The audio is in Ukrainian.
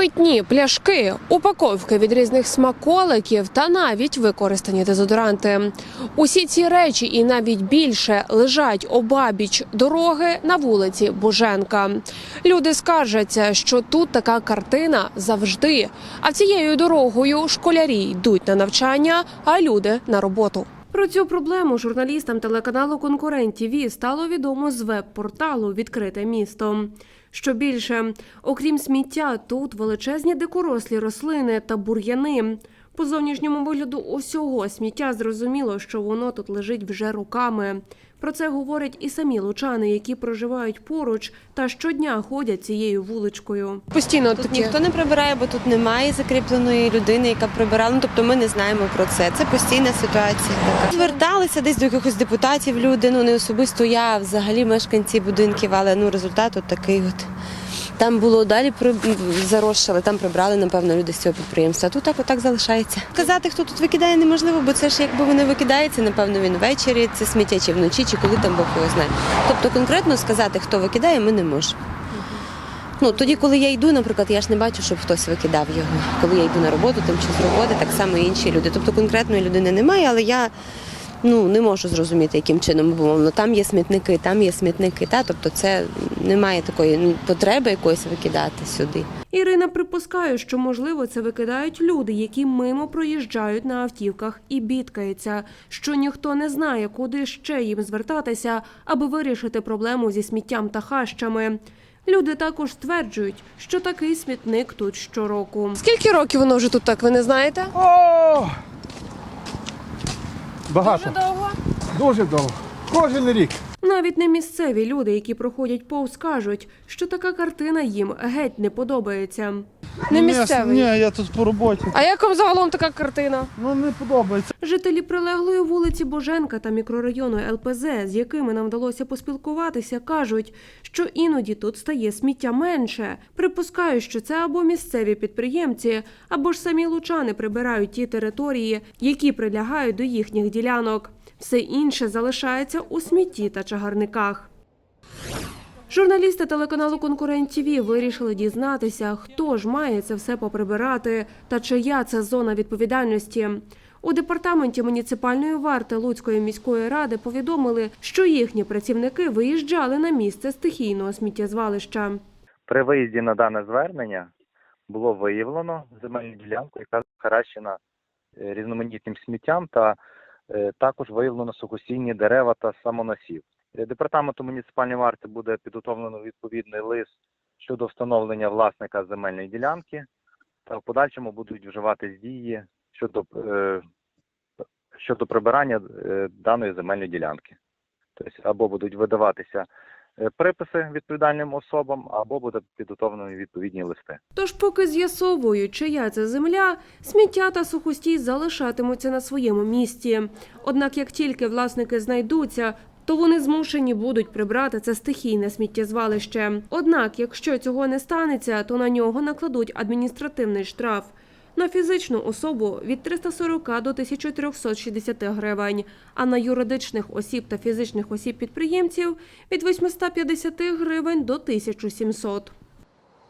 Питні пляшки, упаковки від різних смаколиків та навіть використані дезодоранти. Усі ці речі і навіть більше лежать обабіч дороги на вулиці Боженка. Люди скаржаться, що тут така картина завжди. А цією дорогою школярі йдуть на навчання, а люди на роботу. Про цю проблему журналістам телеканалу Конкурент ТІВІ стало відомо з веб-порталу Відкрите місто. Що більше, окрім сміття, тут величезні дикорослі рослини та бур'яни. По зовнішньому вигляду усього сміття зрозуміло, що воно тут лежить вже роками. Про це говорять і самі лучани, які проживають поруч та щодня ходять цією вуличкою. Постійно Тут ніхто не прибирає, бо тут немає закріпленої людини, яка прибирала. Ну, тобто ми не знаємо про це. Це постійна ситуація. Така. Зверталися десь до якихось депутатів люди. Ну не особисто я, а взагалі мешканці будинків, але ну результат от такий от. Там було далі заросшили, там прибрали, напевно, люди з цього підприємства. Тут так отак залишається. Казати, хто тут викидає, неможливо, бо це ж якби вони викидається, напевно, він ввечері, це сміття чи вночі, чи коли там Бог його знає. Тобто конкретно сказати, хто викидає, ми не можемо. Ну тоді, коли я йду, наприклад, я ж не бачу, щоб хтось викидав його. Коли я йду на роботу, там чи з роботи, так само і інші люди. Тобто конкретної людини немає, але я ну не можу зрозуміти, яким чином бо. Там є смітники, там є смітники. Та тобто, це немає такої ну, потреби якоїсь викидати сюди. Ірина припускає, що можливо це викидають люди, які мимо проїжджають на автівках, і бідкається, що ніхто не знає, куди ще їм звертатися, аби вирішити проблему зі сміттям та хащами. Люди також стверджують, що такий смітник тут щороку. Скільки років воно вже тут так? Ви не знаєте? О! Багато. довго. Дуже довго. Кожен рік. Навіть не місцеві люди, які проходять повз, кажуть, що така картина їм геть не подобається. Не місцевий. Ні, я тут по роботі. А як вам загалом така картина? Ну не подобається. Жителі прилеглої вулиці Боженка та мікрорайону ЛПЗ, з якими нам вдалося поспілкуватися, кажуть, що іноді тут стає сміття менше. Припускаю, що це або місцеві підприємці, або ж самі лучани прибирають ті території, які прилягають до їхніх ділянок. Все інше залишається у смітті та чагарниках. Журналісти телеканалу Конкурент ТІВІ вирішили дізнатися, хто ж має це все поприбирати та чия це зона відповідальності. У департаменті муніципальної варти Луцької міської ради повідомили, що їхні працівники виїжджали на місце стихійного сміттєзвалища. При виїзді на дане звернення було виявлено земельну ділянку, яка захаращена е, різноманітним сміттям, та також виявлено сухосінні дерева та самоносів. Е, Департаменту муніципальної варти буде підготовлено відповідний лист щодо встановлення власника земельної ділянки, та в подальшому будуть вживатись дії щодо, е, щодо прибирання е, даної земельної ділянки. Тобто або будуть видаватися е, приписи відповідальним особам, або буде підготовлені відповідні листи. Тож, поки з'ясовують, чия це земля, сміття та сухостій залишатимуться на своєму місці. Однак, як тільки власники знайдуться, то вони змушені будуть прибрати це стихійне сміттєзвалище. Однак, якщо цього не станеться, то на нього накладуть адміністративний штраф. На фізичну особу від 340 до 1360 гривень, а на юридичних осіб та фізичних осіб підприємців від 850 гривень до 1700.